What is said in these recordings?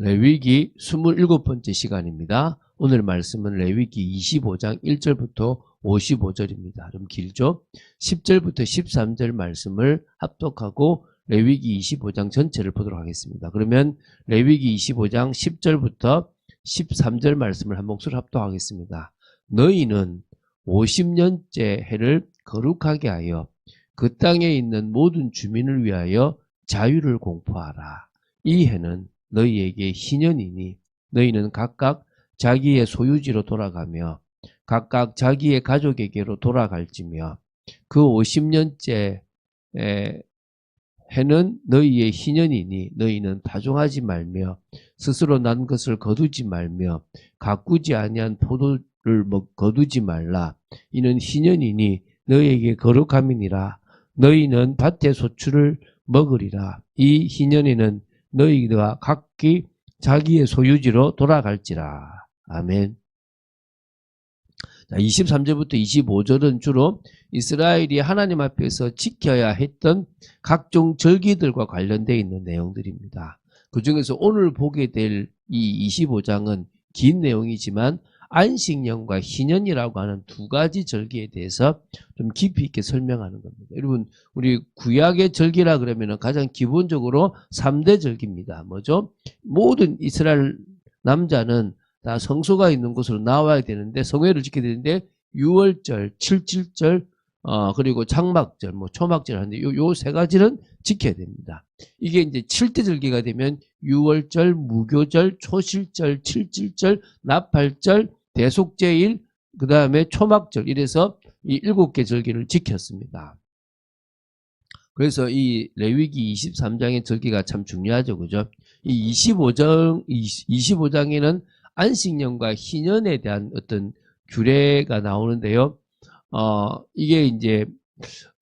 레위기 27번째 시간입니다. 오늘 말씀은 레위기 25장 1절부터 55절입니다. 좀 길죠? 10절부터 13절 말씀을 합독하고 레위기 25장 전체를 보도록 하겠습니다. 그러면 레위기 25장 10절부터 13절 말씀을 한 목소리 합독하겠습니다. 너희는 50년째 해를 거룩하게 하여 그 땅에 있는 모든 주민을 위하여 자유를 공포하라. 이 해는 너희에게 희년이니 너희는 각각 자기의 소유지로 돌아가며 각각 자기의 가족에게로 돌아갈지며 그 50년째 해는 너희의 희년이니 너희는 다종하지 말며 스스로 난 것을 거두지 말며 가꾸지 아니한 포도를 먹- 거두지 말라. 이는 희년이니 너희에게 거룩함이니라. 너희는 밭의 소출을 먹으리라. 이 희년에는 너희가 각기 자기의 소유지로 돌아갈지라 아멘 자, 23절부터 25절은 주로 이스라엘이 하나님 앞에서 지켜야 했던 각종 절기들과 관련되어 있는 내용들입니다. 그 중에서 오늘 보게 될 이 25장은 긴 내용이지만 안식년과 희년이라고 하는 두 가지 절기에 대해서 좀 깊이 있게 설명하는 겁니다. 여러분, 우리 구약의 절기라 그러면 가장 기본적으로 3대 절기입니다. 뭐죠? 모든 이스라엘 남자는 다 성소가 있는 곳으로 나와야 되는데 성회를 지켜야 되는데 6월절, 7.7절, 어, 그리고 장막절, 뭐 초막절 하는데 요 요 세 가지는 지켜야 됩니다. 이게 이제 7대 절기가 되면 6월절, 무교절, 초실절, 7.7절, 나팔절, 대속제일, 그 다음에 초막절 이래서 이 일곱 개 절기를 지켰습니다. 그래서 이 레위기 23장의 절기가 참 중요하죠. 그죠? 이 25장, 25장에는 안식년과 희년에 대한 어떤 규례가 나오는데요. 어, 이게 이제,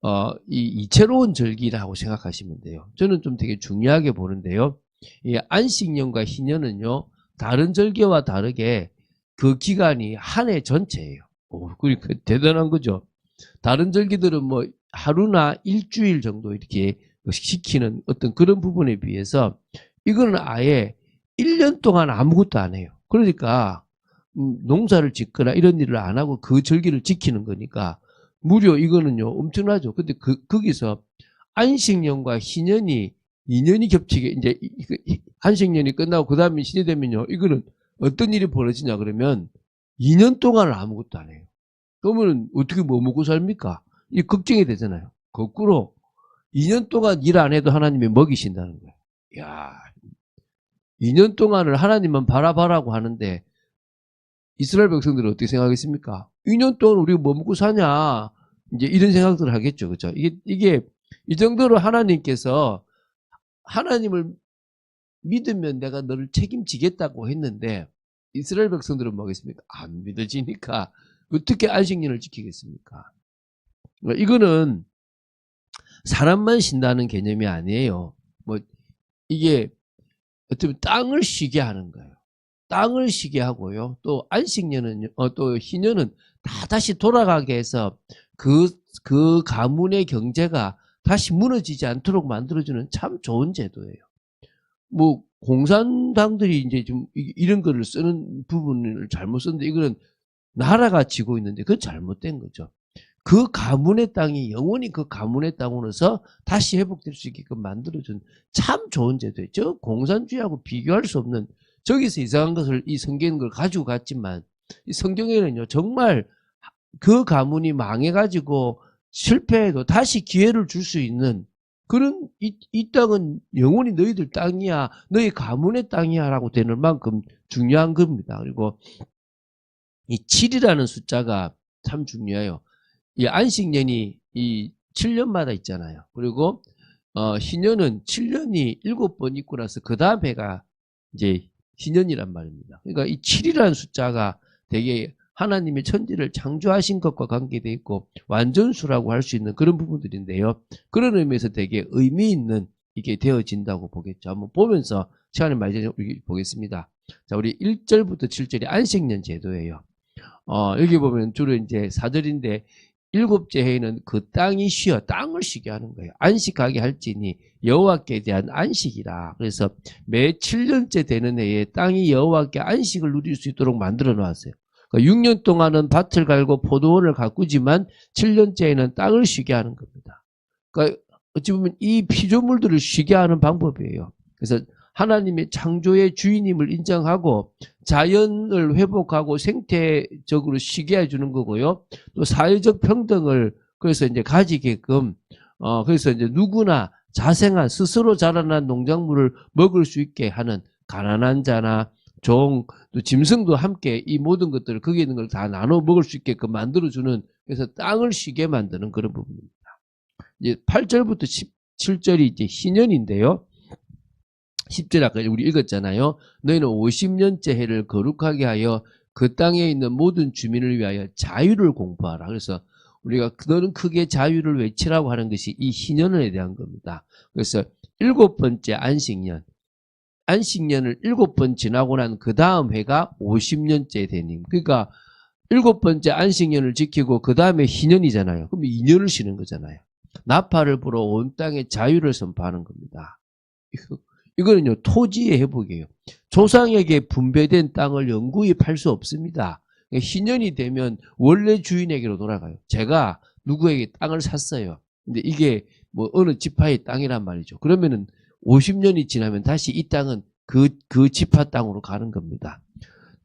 어, 이 이채로운 절기라고 생각하시면 돼요. 저는 좀 되게 중요하게 보는데요. 이 안식년과 희년은요, 다른 절기와 다르게 그 기간이 한 해 전체예요. 오, 그러니까 대단한 거죠. 다른 절기들은 뭐 하루나 일주일 정도 이렇게 시키는 어떤 그런 부분에 비해서 이거는 아예 1년 동안 아무것도 안 해요. 그러니까 음, 농사를 짓거나 이런 일을 안 하고 그 절기를 지키는 거니까 무려 이거는요 엄청나죠. 근데 그 거기서 안식년과 희년이 2년이 겹치게 이제 안식년이 끝나고 그 다음에 신이 되면요 이거는 어떤 일이 벌어지냐 그러면 2년 동안 아무것도 안 해요. 그러면 어떻게 뭐 먹고 삽니까? 이 걱정이 되잖아요. 거꾸로 2년 동안 일 안 해도 하나님이 먹이신다는 거예요. 야, 2년 동안을 하나님만 바라봐라고 하는데 이스라엘 백성들은 어떻게 생각하겠습니까? 2년 동안 우리가 뭐 먹고 사냐? 이제 이런 생각들을 하겠죠. 그죠? 이게, 이게 이 정도로 하나님께서 하나님을 믿으면 내가 너를 책임지겠다고 했는데 이스라엘 백성들은 뭐겠습니까? 안 믿어지니까 어떻게 안식년을 지키겠습니까? 이거는 사람만 신다는 개념이 아니에요. 뭐 이게 어떻게 땅을 쉬게 하는 거예요. 땅을 쉬게 하고요. 또 안식년은 어, 또 희년은 다 다시 돌아가게 해서 그그 가문의 경제가 다시 무너지지 않도록 만들어주는 참 좋은 제도예요. 뭐 공산당들이 이제 좀 이- 이런 거를 쓰는 부분을 잘못 썼는데 이거는 나라가 지고 있는데 그건 잘못된 거죠. 그 가문의 땅이 영원히 그 가문의 땅으로서 다시 회복될 수 있게끔 만들어준 참 좋은 제도예요. 저 공산주의하고 비교할 수 없는 저기서 이상한 것을 이 성경인 걸 가지고 갔지만 이 성경에는요 정말 그 가문이 망해가지고 실패해도 다시 기회를 줄 수 있는 그런 이, 이 땅은 영원히 너희들 땅이야 너희 가문의 땅이야 라고 되는 만큼 중요한 겁니다. 그리고 이 7이라는 숫자가 참 중요해요. 이 안식년이 이 7년마다 있잖아요. 그리고 어, 희년은 7년이 7번 있고 나서 그 다음 해가 이제 희년이란 말입니다. 그러니까 이 7이라는 숫자가 되게 하나님의 천지를 창조하신 것과 관계되어 있고 완전수라고 할 수 있는 그런 부분들인데요. 그런 의미에서 되게 의미 있는 이게 되어진다고 보겠죠. 한번 보면서 시간을 많이 보겠습니다. 자, 우리 1절부터 7절이 안식년 제도예요. 어, 여기 보면 주로 이제 4절인데 일곱째 해에는 그 땅이 쉬어 땅을 쉬게 하는 거예요. 안식하게 할지니 여호와께 대한 안식이라. 그래서 매 7년째 되는 해에 땅이 여호와께 안식을 누릴 수 있도록 만들어 놨어요. 그러니까 6년 동안은 밭을 갈고 포도원을 가꾸지만 7년째에는 땅을 쉬게 하는 겁니다. 그러니까 어찌 보면 이 피조물들을 쉬게 하는 방법이에요. 그래서 하나님의 창조의 주인임을 인정하고 자연을 회복하고 생태적으로 쉬게 해주는 거고요. 또 사회적 평등을 그래서 이제 가지게끔 어 그래서 이제 누구나 자생한 스스로 자라난 농작물을 먹을 수 있게 하는 가난한 자나 종, 또 짐승도 함께 이 모든 것들을 거기에 있는 걸 다 나눠 먹을 수 있게끔 만들어주는 그래서 땅을 쉬게 만드는 그런 부분입니다. 이제 8절부터 17절이 이제 희년인데요. 10절 아까 우리 읽었잖아요. 너희는 50년째 해를 거룩하게 하여 그 땅에 있는 모든 주민을 위하여 자유를 공부하라. 그래서 우리가 너는 크게 자유를 외치라고 하는 것이 이 희년에 대한 겁니다. 그래서 일곱 번째 안식년. 안식년을 일곱 번 지나고 난 그 다음 해가 50년째 되님. 그러니까 일곱 번째 안식년을 지키고 그 다음에 희년이잖아요. 그럼 2년을 쉬는 거잖아요. 나팔을 불어 온 땅에 자유를 선포하는 겁니다. 이거, 이거는요, 토지의 회복이에요. 조상에게 분배된 땅을 영구히 팔 수 없습니다. 그러니까 희년이 되면 원래 주인에게로 돌아가요. 제가 누구에게 땅을 샀어요. 근데 이게 뭐 어느 지파의 땅이란 말이죠. 그러면은 50년이 지나면 다시 이 땅은 그, 그 지파 땅으로 가는 겁니다.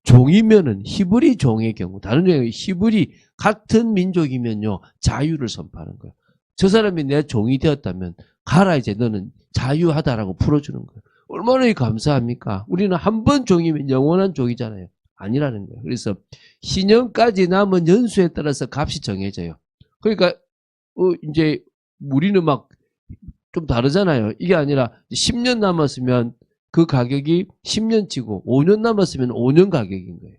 종이면은 히브리 종의 경우, 다른 종의 히브리 같은 민족이면요, 자유를 선포하는 거예요. 저 사람이 내 종이 되었다면, 가라, 이제 너는 자유하다라고 풀어주는 거예요. 얼마나 감사합니까? 우리는 한 번 종이면 영원한 종이잖아요. 아니라는 거예요. 그래서, 신년까지 남은 연수에 따라서 값이 정해져요. 그러니까, 어, 이제, 우리는 막, 좀 다르잖아요. 이게 아니라 10년 남았으면 그 가격이 10년치고 5년 남았으면 5년 가격인 거예요.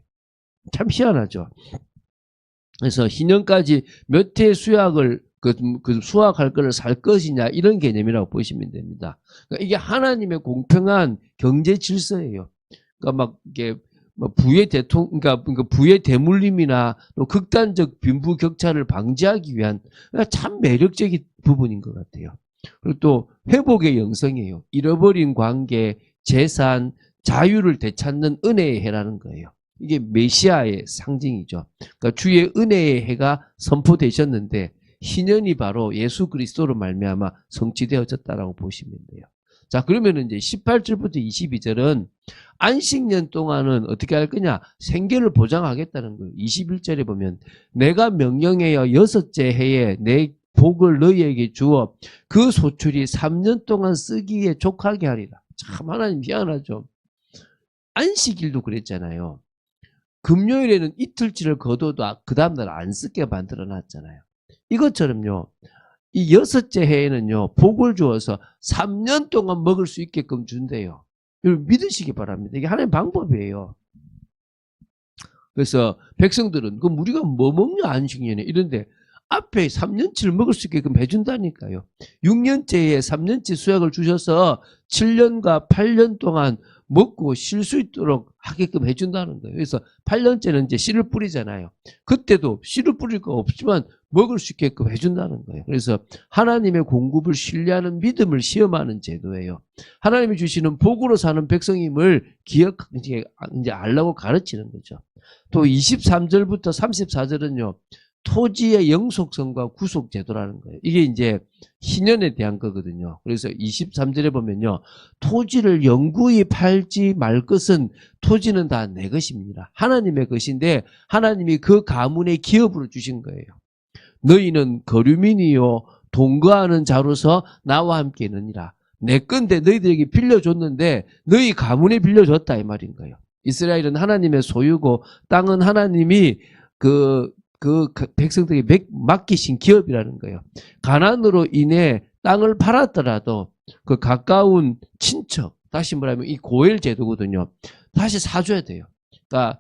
참 희한하죠. 그래서 희년까지 몇 해 수확을 그, 그 수확할 거를 살 것이냐 이런 개념이라고 보시면 됩니다. 그러니까 이게 하나님의 공평한 경제 질서예요. 그러니까 막 이게 뭐 부의 대통, 그러니까 그러니까 부의 대물림이나 또 극단적 빈부 격차를 방지하기 위한 그러니까 참 매력적인 부분인 것 같아요. 그리고 또 회복의 영성이에요. 잃어버린 관계, 재산, 자유를 되찾는 은혜의 해라는 거예요. 이게 메시아의 상징이죠. 그러니까 주의 은혜의 해가 선포되셨는데 희년이 바로 예수 그리스도로 말미암아 성취되어졌다라고 보시면 돼요. 자, 그러면 이제 18절부터 22절은 안식년 동안은 어떻게 할 거냐? 생계를 보장하겠다는 거예요. 21절에 보면 내가 명령하여 여섯째 해에 내 복을 너희에게 주어 그 소출이 3년 동안 쓰기에 족하게 하리라. 참 하나님 미안하죠. 안식일도 그랬잖아요. 금요일에는 이틀치를 거둬도 그 다음날 안 쓰게 만들어 놨잖아요. 이것처럼요. 이 여섯째 해에는요. 복을 주어서 3년 동안 먹을 수 있게끔 준대요. 이걸 믿으시기 바랍니다. 이게 하나의 방법이에요. 그래서 백성들은 그럼 우리가 뭐 먹냐 안식년에 이런데 앞에 3년치를 먹을 수 있게끔 해준다니까요. 6년째에 3년치 수약을 주셔서 7년과 8년 동안 먹고 쉴 수 있도록 하게끔 해준다는 거예요. 그래서 8년째는 이제 씨를 뿌리잖아요. 그때도 씨를 뿌릴 거 없지만 먹을 수 있게끔 해준다는 거예요. 그래서 하나님의 공급을 신뢰하는 믿음을 시험하는 제도예요. 하나님이 주시는 복으로 사는 백성임을 기억, 이제, 이제 알라고 가르치는 거죠. 또 23절부터 34절은요, 토지의 영속성과 구속 제도라는 거예요. 이게 이제 희년에 대한 거거든요. 그래서 23절에 보면요. 토지를 영구히 팔지 말 것은 토지는 다 내 것입니다. 하나님의 것인데 하나님이 그 가문의 기업으로 주신 거예요. 너희는 거류민이요 동거하는 자로서 나와 함께 있느니라. 내 건데 너희들에게 빌려줬는데 너희 가문에 빌려줬다 이 말인 거예요. 이스라엘은 하나님의 소유고 땅은 하나님이 그, 그 백성들에게 맡기신 기업이라는 거예요. 가난으로 인해 땅을 팔았더라도 그 가까운 친척, 다시 말하면 이 고엘 제도거든요. 다시 사줘야 돼요. 그러니까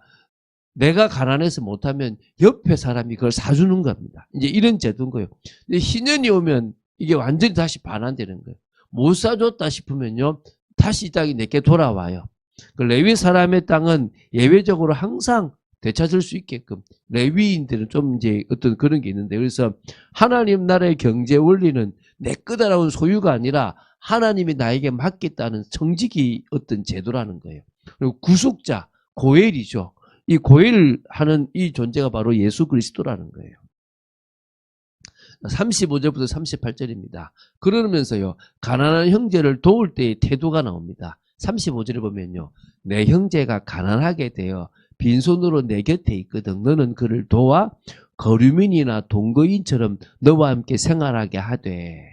내가 가난해서 못하면 옆에 사람이 그걸 사주는 겁니다. 이제 이런 제도인 거예요. 근데 희년이 오면 이게 완전히 다시 반환되는 거예요. 못 사줬다 싶으면요. 다시 이 땅이 내게 돌아와요. 그 레위 사람의 땅은 예외적으로 항상 되찾을 수 있게끔 레위인들은 좀 이제 어떤 그런 게 있는데 그래서 하나님 나라의 경제 원리는 내 거다라는 소유가 아니라 하나님이 나에게 맡겠다는 정직이 어떤 제도라는 거예요. 그리고 구속자 고엘이죠. 이 고엘을 하는 이 존재가 바로 예수 그리스도라는 거예요. 35절부터 38절입니다. 그러면서요, 가난한 형제를 도울 때의 태도가 나옵니다. 35절에 보면요, 내 형제가 가난하게 되어 빈손으로 내 곁에 있거든. 너는 그를 도와 거류민이나 동거인처럼 너와 함께 생활하게 하되.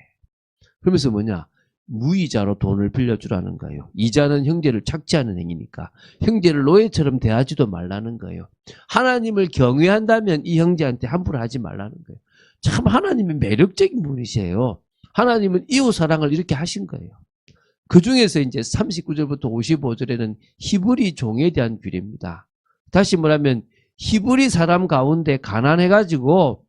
그러면서 뭐냐? 무이자로 돈을 빌려주라는 거예요. 이자는 형제를 착취하는 행위니까. 형제를 노예처럼 대하지도 말라는 거예요. 하나님을 경외한다면 이 형제한테 함부로 하지 말라는 거예요. 참 하나님이 매력적인 분이세요. 하나님은 이웃 사랑을 이렇게 하신 거예요. 그 중에서 이제 39절부터 55절에는 히브리 종에 대한 규례입니다. 다시 말하면 히브리 사람 가운데 가난해가지고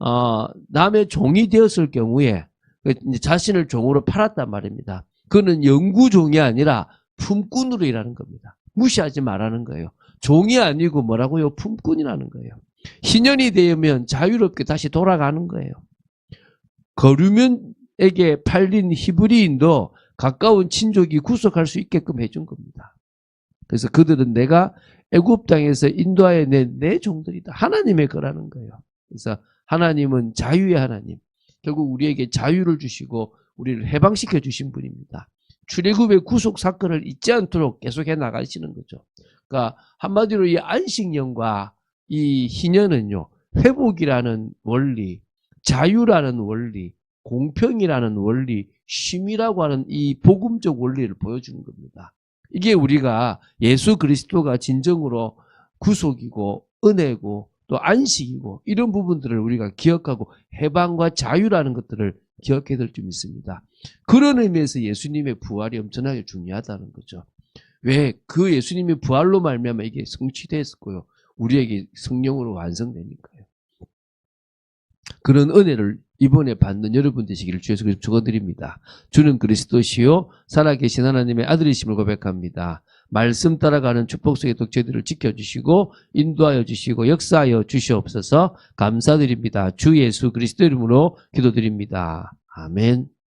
어, 남의 종이 되었을 경우에 이제 자신을 종으로 팔았단 말입니다. 그는 영구종이 아니라 품꾼으로 일하는 겁니다. 무시하지 말라는 거예요. 종이 아니고 뭐라고요? 품꾼이라는 거예요. 신년이 되면 자유롭게 다시 돌아가는 거예요. 거류면에게 팔린 히브리인도 가까운 친족이 구속할 수 있게끔 해준 겁니다. 그래서 그들은 내가 애굽 땅에서 인도하여 낸 내 종들이다. 하나님의 거라는 거예요. 그래서 하나님은 자유의 하나님. 결국 우리에게 자유를 주시고 우리를 해방시켜 주신 분입니다. 출애굽의 구속 사건을 잊지 않도록 계속해 나가시는 거죠. 그러니까 한마디로 이 안식년과 이 희년은요 회복이라는 원리, 자유라는 원리, 공평이라는 원리, 쉼이라고 하는 이 복음적 원리를 보여주는 겁니다. 이게 우리가 예수 그리스도가 진정으로 구속이고 은혜고 또 안식이고 이런 부분들을 우리가 기억하고 해방과 자유라는 것들을 기억해야 될점 있습니다. 그런 의미에서 예수님의 부활이 엄청나게 중요하다는 거죠. 왜 그 예수님의 부활로 말미암아 이게 성취됐었고요. 우리에게 성령으로 완성되니까요. 그런 은혜를 이번에 받는 여러분 되시기를 주에서 축원드립니다. 주는 그리스도시요 살아계신 하나님의 아들이심을 고백합니다. 말씀 따라가는 축복 속의 독재들을 지켜주시고 인도하여 주시고 역사하여 주시옵소서 감사드립니다. 주 예수 그리스도 이름으로 기도드립니다. 아멘.